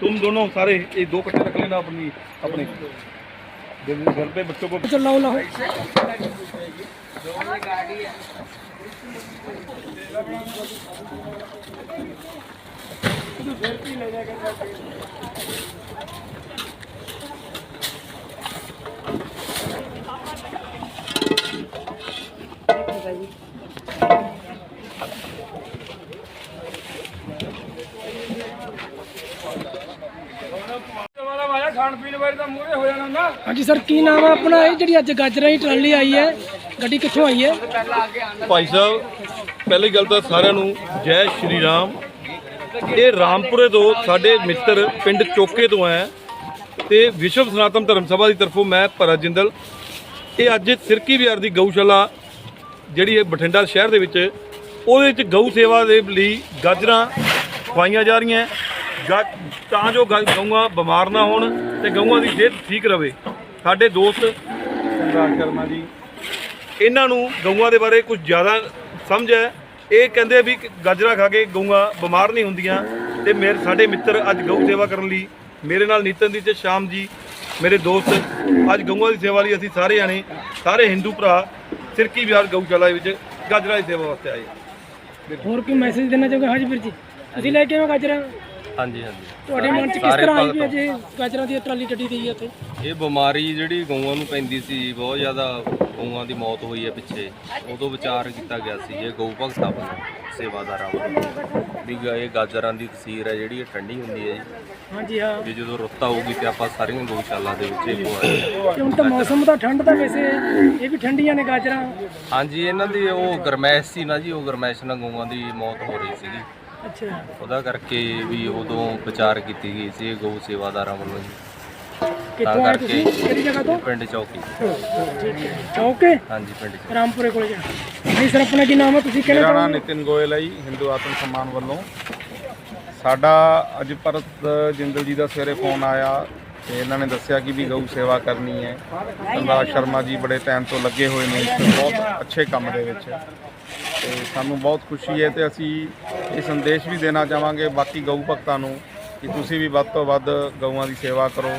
तुम दोनों सारे ये दो कट्टे रख लेना अपनी अपने घर पे बच्चों को चलो लाओ लाओ ਖਾਣ ਪੀਣ ਬਾਰੇ ਤਾਂ ਮੂਹਰੇ ਹੋ ਜਾਣਾ ਨਾ ਹਾਂਜੀ ਸਰ ਕੀ ਨਾਮ ਹੈ ਆਪਣਾ? ਇਹ ਜਿਹੜੀ ਅੱਜ ਗਾਜਰਾਂ ਦੀ ਟਰਾਲੀ ਆਈ ਹੈ ਗੱਡੀ ਕਿੱਥੋਂ ਆਈ ਹੈ? ਭਾਈ ਸਾਹਿਬ ਪਹਿਲੀ ਗੱਲ ਤਾਂ ਸਾਰਿਆਂ ਨੂੰ ਜੈ ਸ਼੍ਰੀ ਰਾਮ। ਇਹ ਰਾਮਪੁਰੇ ਤੋਂ ਸਾਡੇ ਮਿੱਤਰ ਪਿੰਡ ਚੋਕੇ ਤੋਂ ਹੈ ਤੇ ਵਿਸ਼ਵ ਸਨਾਤਨ ਧਰਮ ਸਭਾ ਦੀ ਤਰਫੋਂ ਮੈਂ ਭਰਤ ਜਿੰਦਲ। ਇਹ ਅੱਜ ਸਿਰਕੀ ਵਿਹਾਰ ਦੀ ਗਊਸ਼ਾਲਾ ਜਿਹੜੀ ਹੈ ਬਠਿੰਡਾ ਸ਼ਹਿਰ ਦੇ ਵਿੱਚ ਉਹਦੇ ਵਿੱਚ ਗਊ ਸੇਵਾ ਦੇ ਲਈ ਗਾਜਰਾਂ ਖਵਾਈਆਂ ਜਾ ਰਹੀਆਂ ਤਾਂ ਜੋ ਗਊਆਂ ਬਿਮਾਰ ਨਾ ਹੋਣ ਤੇ ਗਊਆਂ ਦੀ ਸਿਹਤ ਠੀਕ ਰਵੇ। ਸਾਡੇ ਦੋਸਤ ਸਰਦਾਰ ਕਰਮਾ ਜੀ, ਇਹਨਾਂ ਨੂੰ ਗਊਆਂ ਦੇ ਬਾਰੇ ਕੁਝ ਜ਼ਿਆਦਾ ਸਮਝ ਹੈ। ਇਹ ਕਹਿੰਦੇ ਵੀ ਕਿ ਗਾਜਰਾਂ ਖਾ ਕੇ ਗਊਆਂ ਬਿਮਾਰ ਨਹੀਂ ਹੁੰਦੀਆਂ ਤੇ ਮੇਰੇ ਸਾਡੇ ਮਿੱਤਰ ਅੱਜ ਗਊ ਸੇਵਾ ਕਰਨ ਲਈ ਮੇਰੇ ਨਾਲ ਨੀਤਨ ਦੀ ਤੇ ਸ਼ਾਮ ਜੀ, ਮੇਰੇ ਦੋਸਤ, ਅੱਜ ਗਊਆਂ ਦੀ ਸੇਵਾ ਲਈ ਅਸੀਂ ਸਾਰੇ ਜਾਣੇ, ਸਾਰੇ ਹਿੰਦੂ ਭਰਾ ਸਿਰਕੀ ਵਿਹਾਰ ਗਊਸ਼ਾਲਾ ਵਿੱਚ ਗਾਜਰਾਂ ਦੀ ਸੇਵਾ ਵਾਸਤੇ ਆਏ। ਹੋਰ ਕੋਈ ਮੈਸੇਜ ਦੇਣਾ ਚਾਹੋਗੇ? ਹਾਂਜੀ ਵੀਰ ਜੀ। ਅਸੀਂ ਲੈ ਕੇ ਆਏ ਹੋ ਗਾਜਰਾਂ। ਹਾਂਜੀ ਹਾਂਜੀ। ਤੁਹਾਡੇ ਮਨ 'ਚ ਕਿਸ ਸਾਰੇ ਤਰ੍ਹਾਂ ਆਈ ਭਗਤ ਵੀ ਅੱਜ ਗਾਜਰਾਂ ਦੀ ਟਰਾਲੀ ਗੱਡੀ ਦੀ ਹੈ ਇੱਥੇ? ਇਹ ਬਿਮਾਰੀ ਜਿਹੜੀ ਗਊਆਂ ਨੂੰ ਪੈਂਦੀ ਸੀ ਬਹੁਤ ਜ਼ਿਆਦਾ ਗਊਆਂ ਦੀ ਮੌਤ ਹੋਈ ਹੈ ਪਿੱਛੇ। ਉਦੋਂ ਵਿਚਾਰ ਕੀਤਾ ਗਿਆ ਸੀ ਇਹ ਗਊ ਭਗਤਾਂ ਵੱਲੋਂ ਸੇਵਾਦਾਰਾਂ ਵੱਲੋਂ ਵੀ ਗ- ਇਹ ਗਾਜਰਾਂ ਦੀ ਤਸੀਰ ਹੈ ਜਿਹੜੀ ਇਹ ਠੰਡੀ ਹੁੰਦੀ ਹੈ ਜੀ। ਹਾਂਜੀ ਹਾਂ। ਵੀ ਜਦੋਂ ਰੁੱਤ ਆਊਗੀ ਤੇ ਆਪਾਂ ਸਾਰੀਆਂ ਗਊਸ਼ਾਲਾ ਦੇ ਵਿੱਚ ਇਹ ਪਵਾਂਗੇ ਤੇ ਹੁਣ ਤਾਂ ਮੌਸਮ ਤਾਂ ਠੰਡ ਦਾ ਵੈਸੇ ਇਹ ਵੀ ਠੰਡੀਆਂ ਨੇ ਗਾਜਰਾਂ। ਹਾਂਜੀ ਇਹਨਾਂ ਦੀ ਉਹ ਗਰਮੈਸ਼ ਸੀ ਨਾ ਜੀ ਉਹ ਗਰਮੈਸ਼ ਨਾਲ ਗਊਆਂ ਦੀ ਮੌਤ ਹੋ ਰਹੀ ਸੀਗੀ। ਅੱਛਾ। ਉਹਦਾ ਕਰਕੇ ਵੀ ਉਦੋਂ ਵਿਚਾਰ ਕੀਤੀ ਗਈ ਸੀ ਇਹ ਗਊ ਸੇਵਾਦਾਰਾਂ ਵੱਲੋਂ ਜੀ। ਕਿੱਥੋਂ ਆਏ ਤੁਸੀਂ? ਕਿਹੜੀ ਜਗ੍ਹਾ ਤੋਂ? ਪਿੰਡ ਚੌਕੀ। ਠੀਕ ਹੈ ਚੌਕੇ? ਹਾਂਜੀ ਪਿੰਡ ਚੌਕੀ। ਰਾਮਪੁਰੇ ਕੋਲ ਜਾ। ਨਹੀਂ ਸਰ ਆਪਣਾ ਕੀ ਨਾਮ ਹੈ? ਤੁਸੀਂ ਕਿਹੜੇ ਮੇਰਾ ਨਾਮ ਨਿਤਿਨ ਗੋਇਲ ਹੈ ਜੀ ਹਿੰਦੂ ਆਤਮ ਸਨਮਾਨ ਵੱਲੋਂ। ਸਾਡਾ ਅੱਜ ਭਰਤ ਜਿੰਦਲ ਜੀ ਦਾ ਸਵੇਰੇ ਫੋਨ ਆਇਆ ਤੇ ਇਹਨਾਂ ਨੇ ਦੱਸਿਆ ਕਿ ਵੀ ਗਊ ਸੇਵਾ ਕਰਨੀ ਹੈ। ਸਰਦਾਰ ਸ਼ਰਮਾ ਜੀ ਬੜੇ ਟਾਈਮ ਤੋਂ ਲੱਗੇ ਹੋਏ ਨੇ ਇਸ ਬਹੁਤ ਅੱਛੇ ਕੰਮ ਦੇ ਵਿੱਚ। ਤੇ ਸਾਨੂੰ ਬਹੁਤ ਖੁਸ਼ੀ ਹੈ ਤੇ ਅਸੀਂ ਇਹ ਸੰਦੇਸ਼ ਵੀ ਦੇਣਾ ਚਾਹਾਂਗੇ ਬਾਕੀ ਗਊ ਭਗਤਾਂ ਨੂੰ ਕਿ ਤੁਸੀਂ ਵੀ ਵੱਧ ਤੋਂ ਵੱਧ ਗਊਆਂ ਦੀ ਸੇਵਾ ਕਰੋ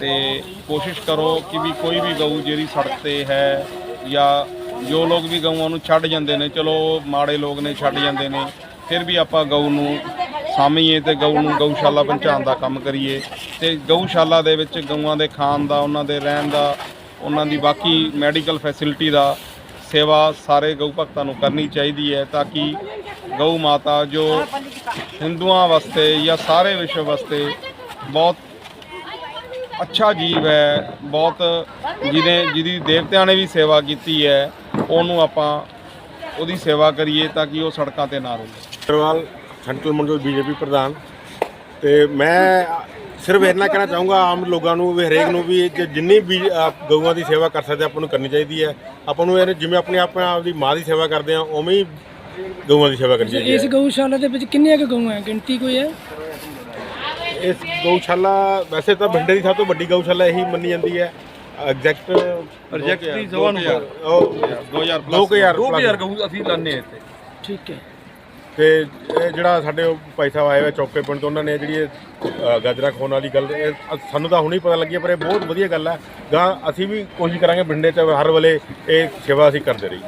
ਤੇ ਕੋਸ਼ਿਸ਼ ਕਰੋ ਕਿ ਵੀ ਕੋਈ ਵੀ ਗਊ ਜਿਹੜੀ ਸੜਕ ਤੇ ਹੈ ਜਾਂ ਜੋ ਲੋਕ ਵੀ ਗਊਆਂ ਨੂੰ ਛੱਡ ਜਾਂਦੇ ਨੇ, ਚਲੋ ਮਾੜੇ ਲੋਕ ਨੇ, ਛੱਡ ਜਾਂਦੇ ਨੇ, ਫਿਰ ਵੀ ਆਪਾਂ ਗਊ ਨੂੰ ਸਾਂਭੀਏ ਤੇ ਗਊ ਨੂੰ ਗਊਸ਼ਾਲਾ ਪਹੁੰਚਾਉਣ ਦਾ ਕੰਮ ਕਰੀਏ ਤੇ ਗਊਸ਼ਾਲਾ ਦੇ ਵਿੱਚ ਗਊਆਂ ਦੇ ਖਾਣ ਦਾ, ਉਹਨਾਂ ਦੇ ਰਹਿਣ ਦਾ, ਉਹਨਾਂ ਦੀ ਬਾਕੀ ਮੈਡੀਕਲ ਫੈਸਿਲਿਟੀ ਦਾ ਸੇਵਾ ਸਾਰੇ ਗਊ ਭਗਤਾਂ ਨੂੰ ਕਰਨੀ ਚਾਹੀਦੀ ਹੈ ਤਾਂ ਕਿ ਗਊ ਮਾਤਾ ਜੋ ਹਿੰਦੂਆਂ ਵਾਸਤੇ ਜਾਂ ਸਾਰੇ ਵਿਸ਼ਵ ਵਾਸਤੇ ਬਹੁਤ ਅੱਛਾ ਜੀਵ ਹੈ, ਬਹੁਤ ਜਿਹਨੇ, ਜਿਹਦੀ ਦੇਵਤਿਆਂ ਨੇ ਵੀ ਸੇਵਾ ਕੀਤੀ ਹੈ, ਉਹਨੂੰ ਆਪਾਂ ਉਹਦੀ ਸੇਵਾ ਕਰੀਏ ਤਾਂ ਕਿ ਉਹ ਸੜਕਾਂ ਤੇ ਨਾ ਰਹੇ ਅਗਰਵਾਲ ਸੈਂਟਰਲ ਮੰਡਲ ਬੀਜੇਪੀ ਪ੍ਰਧਾਨ ਤੇ ਮੈਂ ਸਿਰਫ ਇੰਨਾ ਕਹਿਣਾ ਚਾਹੂੰਗਾ ਆਮ ਲੋਕਾਂ ਨੂੰ ਵੀ ਹਰੇਕ ਨੂੰ ਵੀ ਕਿ ਜਿੰਨੀ ਵੀ ਗਊਆਂ ਦੀ ਸੇਵਾ ਕਰ ਸਕਦੇ ਆਪਾਂ ਨੂੰ ਕਰਨੀ ਚਾਹੀਦੀ ਹੈ ਆਪਾਂ ਨੂੰ ਇਹ ਜਿਵੇਂ ਆਪਣੇ ਆਪ ਦੀ ਮਾਂ ਦੀ ਸੇਵਾ ਕਰਦੇ ਆ ਉਵੇਂ ਹੀ ਗਊਆਂ ਦੀ ਸੇਵਾ ਕਰਨੀ ਚਾਹੀਦੀ ਇਸ ਗਊਸ਼ਾਲਾ ਦੇ ਵਿੱਚ ਕਿੰਨੀਆਂ ਕੁ ਗਊਆਂ ਹੈ? ਗਿਣਤੀ ਕੋਈ ਹੈ? ਹੈ ਇਸ ਗਊਸ਼ਾਲਾ ਵੈਸੇ ਤਾਂ ਭਿੰਡੇ ਦੀ ਸਭ ਤੋਂ ਵੱਡੀ ਗਊਸ਼ਾਲਾ ਇਹੀ ਮੰਨੀ ਜਾਂਦੀ ਹੈ। ਐਗਜ਼ੈਕਟ ਪ੍ਰੋਜੈਕਟ ਦੀ ਸਭਾ ਨੂੰ 2000 2000 2000 ਗਊ ਅਸੀਂ ਲਾਣੇ ਇੱਥੇ। ਠੀਕ ਹੈ। ਤੇ ਇਹ ਜਿਹੜਾ ਸਾਡੇ ਉਹ ਭਾਈ ਸਾਹਿਬ ਆਏ ਹੋਏ ਚੌਕੇ ਪਿੰਡ ਤੋਂ ਉਹਨਾਂ ਨੇ ਜਿਹੜੀ ਇਹ, ਅ, ਗਾਜਰਾ ਖੋਣ ਵਾਲੀ ਗੱਲ ਇਹ ਸਾਨੂੰ ਤਾਂ ਹੁਣੇ ਪਤਾ ਲੱਗੀ ਪਰ ਇਹ ਬਹੁਤ ਵਧੀਆ ਗੱਲ ਹੈ ਗਾਂ ਅਸੀਂ ਵੀ ਕੋਸ਼ਿਸ਼ ਕਰਾਂਗੇ ਪਿੰਡੇ 'ਚ ਹਰ ਵੇਲੇ ਇਹ ਸੇਵਾ ਅਸੀਂ ਕਰਦੇ ਰਹੀ